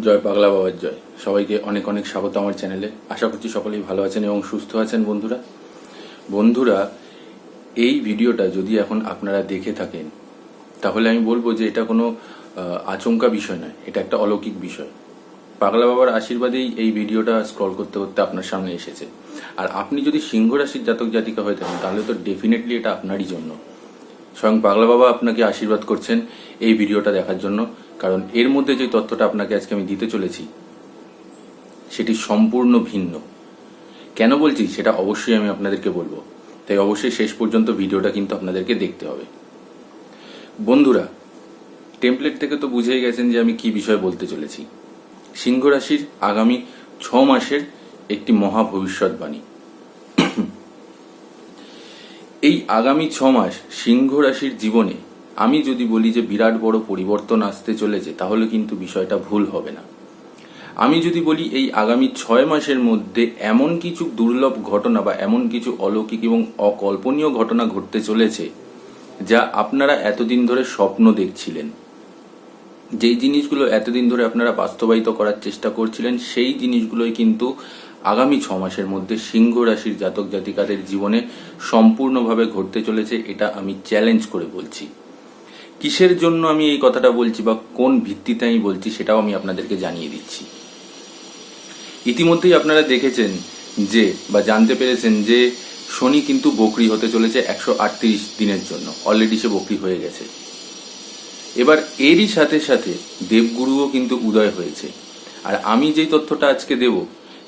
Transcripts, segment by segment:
জয় পাগলা বাবার জয়। সবাইকে অনেক অনেক স্বাগত আমার চ্যানেলে। আশা করছি সকলেই ভালো আছেন এবং সুস্থ আছেন বন্ধুরা। বন্ধুরা, এই ভিডিওটা যদি এখন আপনারা দেখে থাকেন, তাহলে আমি বলব যে এটা কোনো আচমকা বিষয় নয়, এটা একটা অলৌকিক বিষয়। পাগলা বাবার আশীর্বাদেই এই ভিডিওটা স্ক্রল করতে করতে আপনার সামনে এসেছে। আর আপনি যদি সিংহ রাশির জাতক জাতিকা হয়ে থাকেন, তাহলে তো ডেফিনেটলি এটা আপনারই জন্য। স্বয়ং পাগলা বাবা আপনাকে আশীর্বাদ করছেন এই ভিডিওটা দেখার জন্য। কারণ এর মধ্যে যে তথ্যটা আপনাকে আজকে আমি দিতে চলেছি, সেটি সম্পূর্ণ ভিন্ন। কেন বলছি? সেটা অবশ্যই আমি আপনাদেরকে বলব। তাই অবশ্যই শেষ পর্যন্ত ভিডিওটা কিন্তু আপনাদেরকে দেখতে হবে। বন্ধুরা টেমপ্লেট থেকে তো বুঝেই গেছেন যে আমি কি বিষয় বলতে চলেছি। সিংহ রাশির আগামী ছ মাসের একটি মহা ভবিষ্যৎবাণী। এই আগামী ছ মাস সিংহ রাশির জীবনে আমি যদি বলি যে বিরাট বড় পরিবর্তন আসতে চলেছে, তাহলে কিন্তু বিষয়টা ভুল হবে না। আমি যদি বলি এই আগামী ছয় মাসের মধ্যে এমন কিছু দুর্লভ ঘটনা বা এমন কিছু অলৌকিক এবং অকল্পনীয় ঘটনা ঘটতে চলেছে, যা আপনারা এতদিন ধরে স্বপ্ন দেখছিলেন। যেই জিনিসগুলো এতদিন ধরে আপনারা বাস্তবায়িত করার চেষ্টা করছিলেন, সেই জিনিসগুলোই কিন্তু আগামী ছ মাসের মধ্যে সিংহ রাশির জাতক জাতিকাদের জীবনে সম্পূর্ণভাবে ঘটতে চলেছে, এটা আমি চ্যালেঞ্জ করে বলছি। কিসের জন্য আমি এই কথাটা বলছি বা কোন ভিত্তিতে আমি বলছি সেটাও আমি আপনাদেরকে জানিয়ে দিচ্ছি। ইতিমধ্যেই আপনারা দেখেছেন যে বা জানতে পেরেছেন যে শনি কিন্তু বকরি হতে চলেছে একশো আটত্রিশ দিনের জন্য। অলরেডি সে বকরি হয়ে গেছে। এবার এরই সাথে সাথে দেবগুরুও কিন্তু উদয় হয়েছে। আর আমি যেই তথ্যটা আজকে দেব,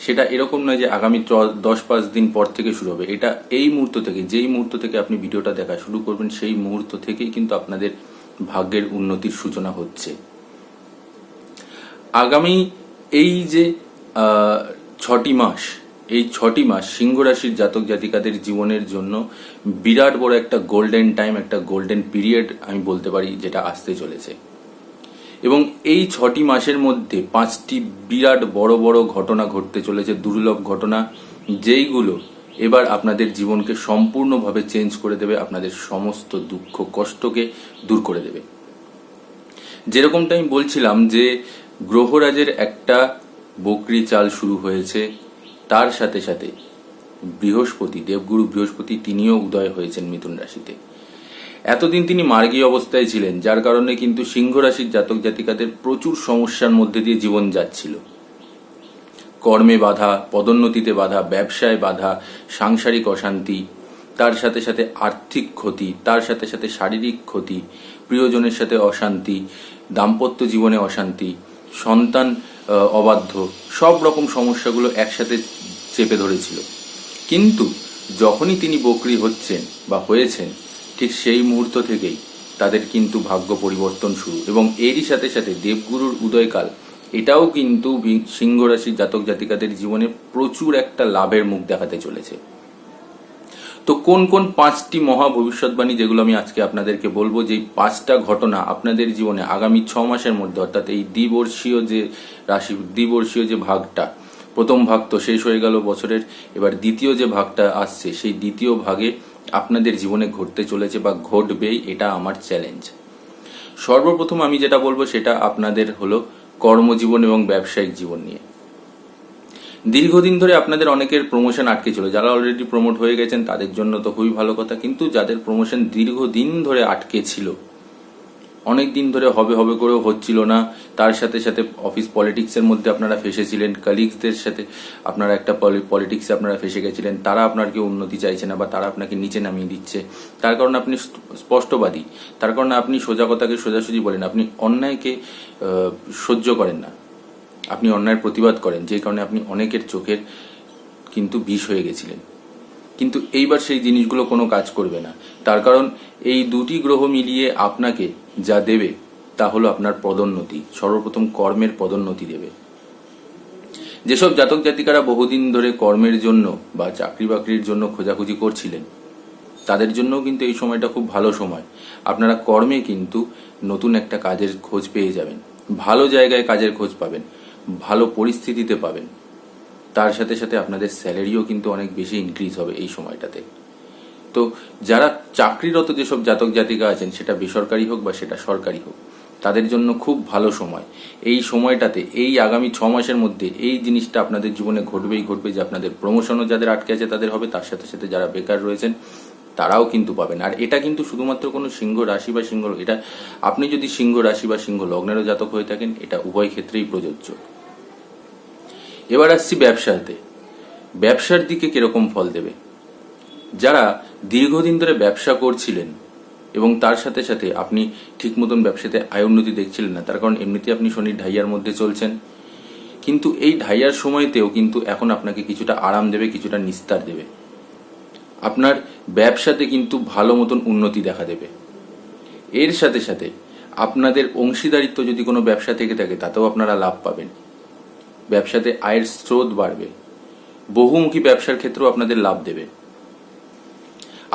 সেটা এরকম নয় যে আগামী দশ, পাঁচ দিন পর থেকে শুরু হবে। এটা এই মুহূর্ত থেকে, যেই মুহূর্ত থেকে আপনি ভিডিওটা দেখা শুরু করবেন, সেই মুহূর্ত থেকেই কিন্তু আপনাদের ভাগ্যের উন্নতির সূচনা হচ্ছে। আগামী এই যে ছটি মাস, এই ছটি মাস সিংহ রাশির জাতক জাতিকাদের জীবনের জন্য বিরাট বড় একটা গোল্ডেন টাইম একটা গোল্ডেন পিরিয়ড আমি বলতে পারি যেটা আসতে চলেছে। এবং এই ছটি মাসের মধ্যে পাঁচটি বিরাট বড় বড় ঘটনা ঘটতে চলেছে, দুর্লভ ঘটনা, যেইগুলো এবার আপনাদের জীবনকে সম্পূর্ণভাবে চেঞ্জ করে দেবে, আপনাদের সমস্ত দুঃখ, কষ্টকে দূর করে দেবে। যেরকমটা আমি বলছিলাম যে, গ্রহরাজের একটা বকরি চাল শুরু হয়েছে, তার সাথে সাথে বৃহস্পতি, দেবগুরু বৃহস্পতি তিনিও উদয় হয়েছেন মিথুন রাশিতে। এতদিন তিনি মার্গী অবস্থায় ছিলেন, যার কারণে কিন্তু সিংহ রাশির জাতক জাতিকাদের প্রচুর সমস্যার মধ্যে দিয়ে জীবন যাচ্ছিল। কর্মে বাধা, পদোন্নতিতে বাধা, ব্যবসায় বাধা, সাংসারিক অশান্তি, তার সাথে সাথে আর্থিক ক্ষতি, তার সাথে সাথে শারীরিক ক্ষতি, প্রিয়জনের সাথে অশান্তি, দাম্পত্য জীবনে অশান্তি, সন্তান অবাধ্য, সব রকম সমস্যাগুলো একসাথে চেপে ধরেছিল। কিন্তু যখনই তিনি বকরি হচ্ছেন বা হয়েছেন, ঠিক সেই মুহূর্ত থেকেই তাদের কিন্তু ভাগ্য পরিবর্তন শুরু এবং এরই সাথে সাথে দেবগুরুর উদয়কাল এটাও কিন্তু সিংহ রাশির জাতক জাতিকাদের জীবনে প্রচুর একটা লাভের মুখ দেখাতে চলেছে। তো কোন কোন পাঁচটি মহা ভবিষ্যৎবাণী যেগুলো আমি আজকে আপনাদেরকে বলব যে পাঁচটা ঘটনা আপনাদের জীবনে আগামী ছ মাসের মধ্যে, অর্থাৎ এই দ্বিবর্ষীয় যে রাশি, দ্বিবর্ষীয় যে ভাগটা, প্রথম ভাগ তো শেষ হয়ে গেল বছরের, এবার দ্বিতীয় যে ভাগটা আসছে, সেই দ্বিতীয় ভাগে আপনাদের জীবনে ঘটতে চলেছে বা ঘটবেই, এটা আমার চ্যালেঞ্জ সর্বপ্রথম আমি যেটা বলব, সেটা আপনাদের হলো কর্মজীবন এবং ব্যবসায়িক জীবন নিয়ে। দীর্ঘদিন ধরে আপনাদের অনেকের প্রমোশন আটকে ছিল। যারা অলরেডি প্রমোট হয়ে গেছেন, তাদের জন্য তো খুবই ভালো কথা। কিন্তু যাদের প্রমোশন দীর্ঘদিন ধরে আটকে ছিল অনেক দিন ধরে হবে হবে করেও হচ্ছিল না। তার সাথে সাথে অফিস পলিটিক্সের মধ্যে আপনারা ফেসেছিলেন কালিগসদের সাথে আপনারা একটা পলিটিক্সে আপনারা ফেসে গেছিলেন। তারা আপনার কেউ উন্নতি চাইছে না বা তারা আপনাকে নিচে নামিয়ে দিচ্ছে। তার কারণে আপনি স্পষ্টবাদী। তার কারণে আপনি সোজা কথাকে সোজাসুজি বলেন, আপনি অন্যায়কে সহ্য করেন না। আপনি অন্যায়ের প্রতিবাদ করেন, যে কারণে আপনি অনেকের চোখের কিন্তু বিষ হয়ে গেছিলেন। কিন্তু এইবার সেই জিনিসগুলো কোনো কাজ করবে না। তার কারণ এই দুটি গ্রহ মিলিয়ে আপনাকে যা দেবে, তা হলো আপনার পদোন্নতি, সর্বপ্রথম কর্মের পদোন্নতি দেবে। যেসব জাতক জাতিকারা বহুদিন ধরে কর্মের জন্য বা চাকরি বাকরির জন্য খোঁজাখুঁজি করছিলেন, তাদের জন্যও কিন্তু এই সময়টা খুব ভালো সময়। আপনারা কর্মে কিন্তু নতুন একটা কাজের খোঁজ পেয়ে যাবেন। ভালো জায়গায় কাজের খোঁজ পাবেন, ভালো পরিস্থিতিতে পাবেন। তার সাথে সাথে আপনাদের স্যালারিও কিন্তু অনেক বেশি ইনক্রিজ হবে এই সময়টাতে। তো যারা চাকরিরত যেসব জাতক জাতিকা আছেন, সেটা বেসরকারি হোক বা সেটা সরকারি হোক, তাদের জন্য খুব ভালো সময়। এই সময়টাতে, এই আগামী ছ মাসের মধ্যে এই জিনিসটা আপনাদের জীবনে ঘটবেই ঘটবে যে আপনাদের প্রমোশনও যাদের আটকে আছে তাদের হবে, তার সাথে সাথে যারা বেকার রয়েছেন, তারাও কিন্তু পাবেন। আর এটা কিন্তু শুধুমাত্র কোনো সিংহ রাশি বা সিংহ, এটা আপনি যদি সিংহ রাশি বা সিংহ লগ্নেরও জাতক হয়ে থাকেন, এটা উভয় ক্ষেত্রেই প্রযোজ্য। এবার আসছি ব্যবসাতে। ব্যবসার দিকে কীরকম ফল দেবে? যারা দীর্ঘদিন ধরে ব্যবসা করছিলেন এবং তার সাথে সাথে আপনি ঠিক মতন ব্যবসাতে আয় উন্নতি দেখছিলেন না, তার কারণ এমনিতে আপনি শনির ঢাইয়ার মধ্যে চলছেন। কিন্তু এই ঢাইয়ার সময়তেও কিন্তু এখন আপনাকে কিছুটা আরাম দেবে, কিছুটা নিস্তার দেবে। আপনার ব্যবসাতে কিন্তু ভালো মতন উন্নতি দেখা দেবে। এর সাথে সাথে আপনাদের অংশীদারিত্ব যদি কোনো ব্যবসা থেকে থাকে, তাতেও আপনারা লাভ পাবেন। ব্যবসাতে আয়ের স্রোত বাড়বে। বহুমুখী ব্যবসার ক্ষেত্রেও আপনাদের লাভ দেবে।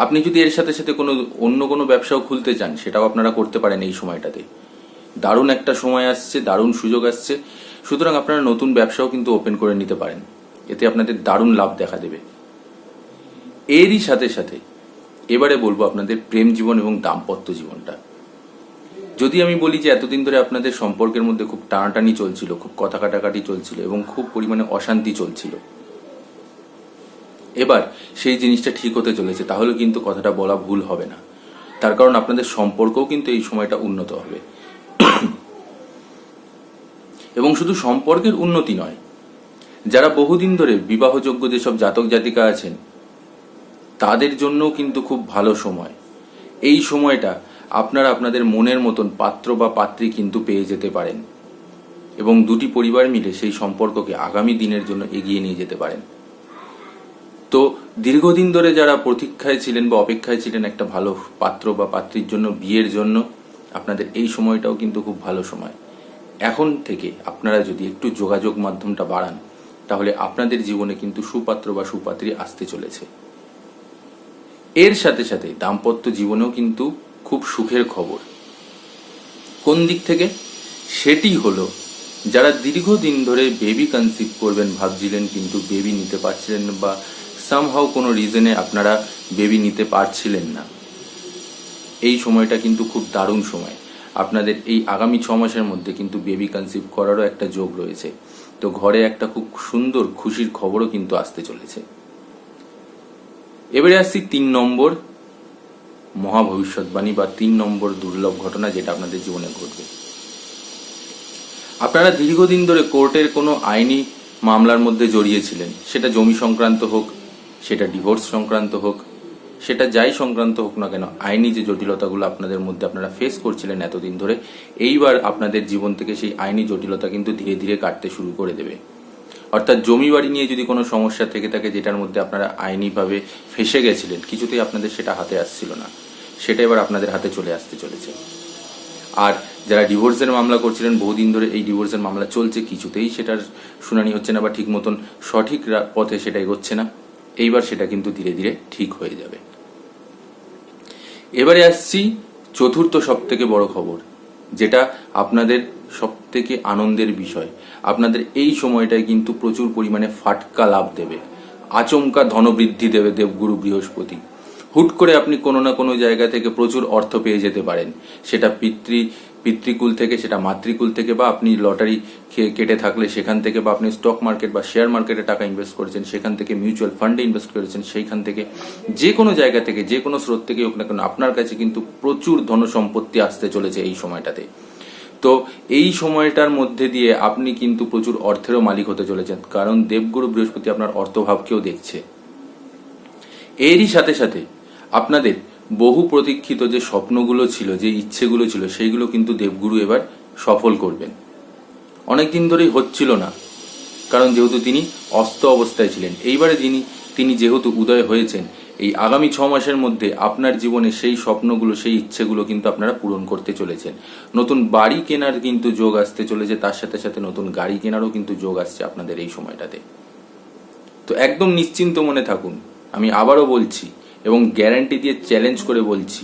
আপনি যদি এর সাথে সাথে কোনো অন্য কোনো ব্যবসাও খুলতে চান, সেটাও আপনারা করতে পারেন এই সময়টাতে। দারুণ একটা সময় আসছে, দারুণ সুযোগ আসছে। সুতরাং আপনারা নতুন ব্যবসাও কিন্তু ওপেন করে নিতে পারেন। এতে আপনাদের দারুণ লাভ দেখা দেবে। এরই সাথে সাথে এবারে বলব আপনাদের প্রেম জীবন এবং দাম্পত্য জীবনটা। যদি আমি বলি যে এতদিন ধরে আপনাদের সম্পর্কের মধ্যে খুব টানাটানি চলছিল, খুব কথা কাটাকাটি চলছিল এবং খুব পরিমাণে অশান্তি চলছিল এবার সেই জিনিসটা ঠিক হতে চলেছে, তাহলে কিন্তু কথাটা বলা ভুল হবে না। তার কারণ আপনাদের সম্পর্কও কিন্তু এই সময়টা উন্নত হবে। এবং শুধু সম্পর্কের উন্নতি নয়, যারা বহুদিন ধরে বিবাহযোগ্য যেসব জাতক জাতিকা আছেন, তাদের জন্যও কিন্তু খুব ভালো সময়। এই সময়টা আপনারা আপনাদের মনের মতন পাত্র বা পাত্রী কিন্তু পেয়ে যেতে পারেন এবং দুটি পরিবার মিলে সেই সম্পর্ককে আগামী দিনের জন্য এগিয়ে নিয়ে যেতে পারেন। তো দীর্ঘদিন ধরে যারা প্রতীক্ষায় ছিলেন বা অপেক্ষায় ছিলেন একটা ভালো পাত্র বা পাত্রীর জন্য, বিয়ের জন্য, আপনাদের এই সময়টাও কিন্তু খুব ভালো সময়। এখন থেকে আপনারা যদি একটু যোগাযোগ মাধ্যমটা বাড়ান, তাহলে আপনাদের জীবনে কিন্তু সুপাত্র বা সুপাত্রী আসতে চলেছে। এর সাথে সাথে দাম্পত্য জীবনেও কিন্তু খুব সুখের খবর। কোন দিক থেকে? সেটি হলো, যারা দীর্ঘদিন ধরে বেবি কনসিভ করবেন, ভাবছিলেন কিন্তু বেবি নিতে পারছিলেন বা সামহাও কোনো রিজনে আপনারা বেবি নিতে পারছিলেন না। এই সময়টা কিন্তু খুব দারুণ সময়। আপনাদের এই আগামী ছ মাসের মধ্যে কিন্তু বেবি কনসিভ করারও একটা যোগ রয়েছে। তো ঘরে একটা খুব সুন্দর খুশির খবরও কিন্তু আসতে চলেছে। এবারে আসছি তিন নম্বর মহা ভবিষ্যৎবাণী বা তিন নম্বর দুর্লভ ঘটনা যেটা আপনাদের জীবনে ঘটবে। আপনারা দীর্ঘদিন ধরে কোর্টের কোনো আইনি মামলার মধ্যে জড়িয়েছিলেন সেটা জমি সংক্রান্ত হোক সেটা ডিভোর্স সংক্রান্ত হোক, সেটা যাই সংক্রান্ত হোক না কেন, আইনি যে জটিলতাগুলো আপনাদের মধ্যে আপনারা ফেস করছিলেন এতদিন ধরে, এইবার আপনাদের জীবন থেকে সেই আইনি জটিলতা কিন্তু ধীরে ধীরে কাটতে শুরু করে দেবে। অর্থাৎ জমি বাড়ি নিয়ে যদি কোনো সমস্যা থেকে থাকে যেটার মধ্যে আপনারা আইনিভাবে ফেসে গেছিলেন, কিছুতেই আপনাদের সেটা হাতে আসছিল না। সেটা এবার আপনাদের হাতে চলে আসতে চলেছে। আর যারা ডিভোর্সের মামলা করছিলেন, বহুদিন ধরে এই ডিভোর্সের মামলা চলছে, কিছুতেই সেটার শুনানি হচ্ছে না বা ঠিক মতন সঠিক পথে সেটা এগোচ্ছে না। এইবার সেটা কিন্তু ধীরে ধীরে ঠিক হয়ে যাবে। এবারে আসছি চতুর্থ সব থেকে বড় খবর, যেটা আপনাদের সব থেকে আনন্দের বিষয়। আপনাদের এই সময়টায় কিন্তু প্রচুর পরিমাণে ফাটকা লাভ দেবে। আচমকা ধনবৃদ্ধি দেবে দেবগুরু বৃহস্পতি। হুট করে আপনি কোনো না কোনো জায়গা থেকে প্রচুর অর্থ পেয়ে যেতে পারেন। সেটা পিতৃ, পিতৃকুল থেকে, সেটা মাতৃকুল থেকে বা আপনি লটারি কেটে থাকলে সেখান থেকে বা আপনি স্টক মার্কেট বা শেয়ার মার্কেটে টাকা ইনভেস্ট করেছেন, সেখান থেকে মিউচুয়াল ফান্ডে ইনভেস্ট করেছেন, সেইখান থেকে যে কোনো জায়গা থেকে, যে কোনো স্রোত থেকে হোক না কেন, আপনার কাছে কিন্তু প্রচুর ধন সম্পত্তি আসতে চলেছে এই সময়টাতে। তো এই সময়টার মধ্যে দিয়ে আপনি কিন্তু প্রচুর অর্থেরও মালিক হতে চলেছেন, কারণ দেবগুরু বৃহস্পতি আপনার অর্থভাবকেও দেখছে। এরই সাথে সাথে আপনাদের বহু প্রতীক্ষিত যে স্বপ্নগুলো ছিল, যে ইচ্ছেগুলো ছিল, সেইগুলো কিন্তু দেবগুরু এবার সফল করবেন। অনেক দিন ধরেই হচ্ছিল না, কারণ যেহেতু তিনি অস্ত অবস্থায় ছিলেন। এইবারে যিনি তিনি যেহেতু উদয় হয়েছেন, এই আগামী ছ মাসের মধ্যে আপনার জীবনে সেই স্বপ্নগুলো, সেই ইচ্ছেগুলো কিন্তু আপনারা পূরণ করতে চলেছেন। নতুন বাড়ি কেনার কিন্তু যোগ আসতে চলেছে, তার সাথে সাথে নতুন গাড়ি কেনারও কিন্তু যোগ আসছে আপনাদের এই সময়টাতে। তো একদম নিশ্চিন্ত মনে থাকুন, আমি আবারও বলছি এবং গ্যারান্টি দিয়ে চ্যালেঞ্জ করে বলছি।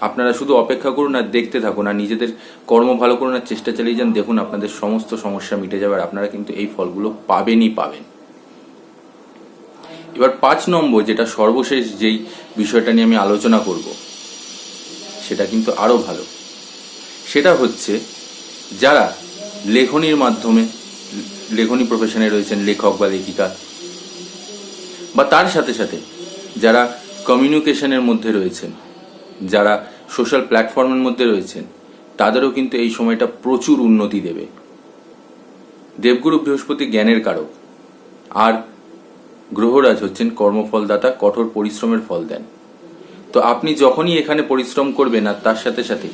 আপনারা শুধু অপেক্ষা করুন আর দেখতে থাকুন আর নিজেদের কর্ম ভালো করুন আর চেষ্টা চালিয়ে যান। দেখুন আপনাদের সমস্ত সমস্যা মিটে যাবে আর আপনারা কিন্তু এই ফলগুলো পাবেনই পাবেন। এবার পাঁচ নম্বর, যেটা সর্বশেষ যেই বিষয়টা নিয়ে আমি আলোচনা করব, সেটা কিন্তু আরও ভালো। সেটা হচ্ছে, যারা লেখনির মাধ্যমে, লেখনী প্রফেশনে রয়েছেন, লেখক বা লেখিকা, বা তার সাথে সাথে যারা কমিউনিকেশনের মধ্যে রয়েছেন, যারা সোশ্যাল প্ল্যাটফর্মের মধ্যে রয়েছেন, তাদেরও কিন্তু এই সময়টা প্রচুর উন্নতি দেবে। দেবগুরু বৃহস্পতি জ্ঞানের কারক, আর গ্রহরাজ হচ্ছেন কর্মফলদাতা, কঠোর পরিশ্রমের ফল দেন। তো আপনি যখনই এখানে পরিশ্রম করবেন, আর তার সাথে সাথে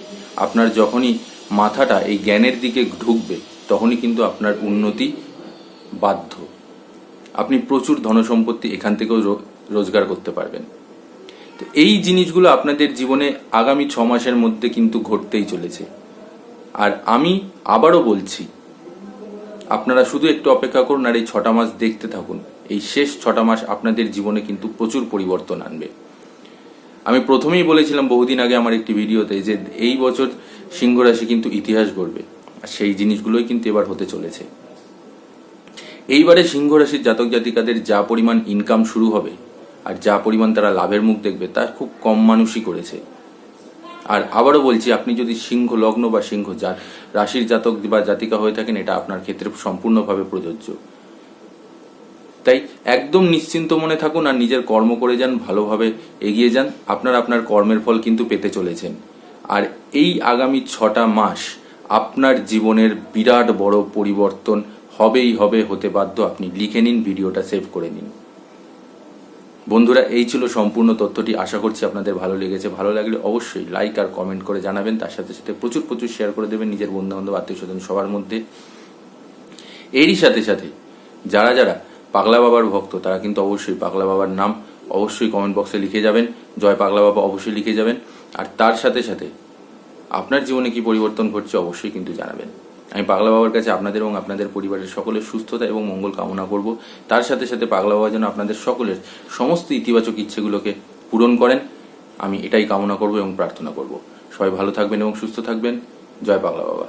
আপনার যখনই মাথাটা এই জ্ঞানের দিকে ঢুকবে, তখনই কিন্তু আপনার উন্নতি বাধ্য। আপনি প্রচুর ধনসম্পত্তি এখান থেকেও রোজগার করতে পারবেন। তো এই জিনিসগুলো আপনাদের জীবনে আগামী ছ মাসের মধ্যে কিন্তু ঘটতেই চলেছে। আর আমি আবারও বলছি, আপনারা শুধু একটু অপেক্ষা করুন আর এই ছটা মাস দেখতে থাকুন। এই শেষ ছটা মাস আপনাদের জীবনে কিন্তু প্রচুর পরিবর্তন আনবে। আমি প্রথমেই বলেছিলাম বহুদিন আগে আমার একটি ভিডিওতে যে এই বছর সিংহ রাশি কিন্তু ইতিহাস গড়বে, আর সেই জিনিসগুলোই কিন্তু এবার হতে চলেছে। এইবারে সিংহ রাশির জাতক জাতিকাদের যা পরিমাণ ইনকাম শুরু হবে আর যা পরিমাণ তারা লাভের মুখ দেখবে, তা খুব কম মানুষই করেছে। আর আবারও বলছি, আপনি যদি সিংহ লগ্ন বা সিংহ জা রাশির জাতক বা জাতিকা হয়ে থাকেন, এটা আপনার ক্ষেত্রে সম্পূর্ণভাবে প্রযোজ্য। তাই একদম নিশ্চিন্ত মনে থাকুন আর নিজের কর্ম করে যান, ভালোভাবে এগিয়ে যান। আপনার আপনার কর্মের ফল কিন্তু পেতে চলেছেন। আর এই আগামী ছটা মাস আপনার জীবনের বিরাট বড় পরিবর্তন হবেই হবে, হতে বাধ্য। আপনি লিখে নিন, ভিডিওটা সেভ করে নিন। বন্ধুরা, এই ছিল সম্পূর্ণ তথ্যটি। আশা করছি আপনাদের ভালো লেগেছে। ভালো লাগলে অবশ্যই লাইক আর কমেন্ট করে জানাবেন। তার সাথে সাথে প্রচুর প্রচুর শেয়ার করে দেবেন নিজের বন্ধু বান্ধব আত্মীয় স্বজন সবার মধ্যে। এরই সাথে সাথে যারা যারা পাগলা বাবার ভক্ত, তারা কিন্তু অবশ্যই পাগলা বাবার নাম অবশ্যই কমেন্ট বক্সে লিখে যাবেন। জয় পাগলা বাবা অবশ্যই লিখে যাবেন। আর তার সাথে সাথে আপনার জীবনে কি পরিবর্তন ঘটছে অবশ্যই কিন্তু জানাবেন। আমি পাগলা বাবার কাছে আপনাদের এবং আপনাদের পরিবারের সকলের সুস্থতা এবং মঙ্গল কামনা করব। তার সাথে সাথে পাগলা বাবা যেন আপনাদের সকলের সমস্ত ইতিবাচক ইচ্ছেগুলোকে পূরণ করেন, আমি এটাই কামনা করব এবং প্রার্থনা করব। সবাই ভালো থাকবেন এবং সুস্থ থাকবেন। জয় পাগলা বাবা।